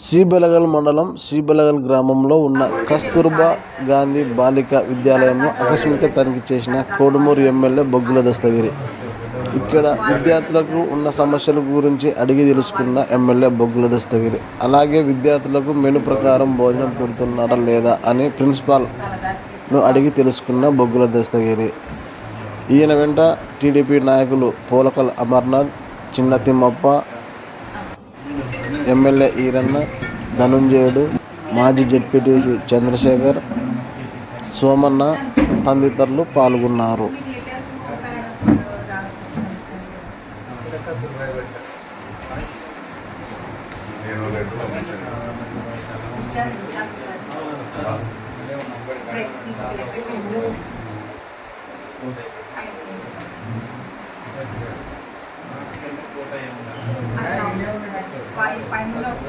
శ్రీబెళగల్ మండలం శ్రీబలగల్ గ్రామంలో ఉన్న కస్తూర్బా గాంధీ బాలికా విద్యాలయంలో ఆకస్మిక తనిఖీ చేసిన కోడుమూరు ఎమ్మెల్యే బొగ్గుల దస్తగిరి. ఇక్కడ విద్యార్థులకు ఉన్న సమస్యల గురించి అడిగి తెలుసుకున్న ఎమ్మెల్యే బొగ్గుల దస్తగిరి. అలాగే విద్యార్థులకు మెను ప్రకారం భోజనం పెడుతున్నారా లేదా అని ప్రిన్సిపాల్ను అడిగి తెలుసుకున్న బొగ్గుల దస్తగిరి. ఈయన వెంట టీడీపీ నాయకులు పోలకల్ అమర్నాథ్ చిన్న తిమ్మప్ప ఎమ్మెల్యే ఈరన్న ధనుంజయుడు మాజీ జడ్పీటీసీ చంద్రశేఖర్ సోమన్న తదితరులు పాల్గొన్నారు Thank you. five, five minutes.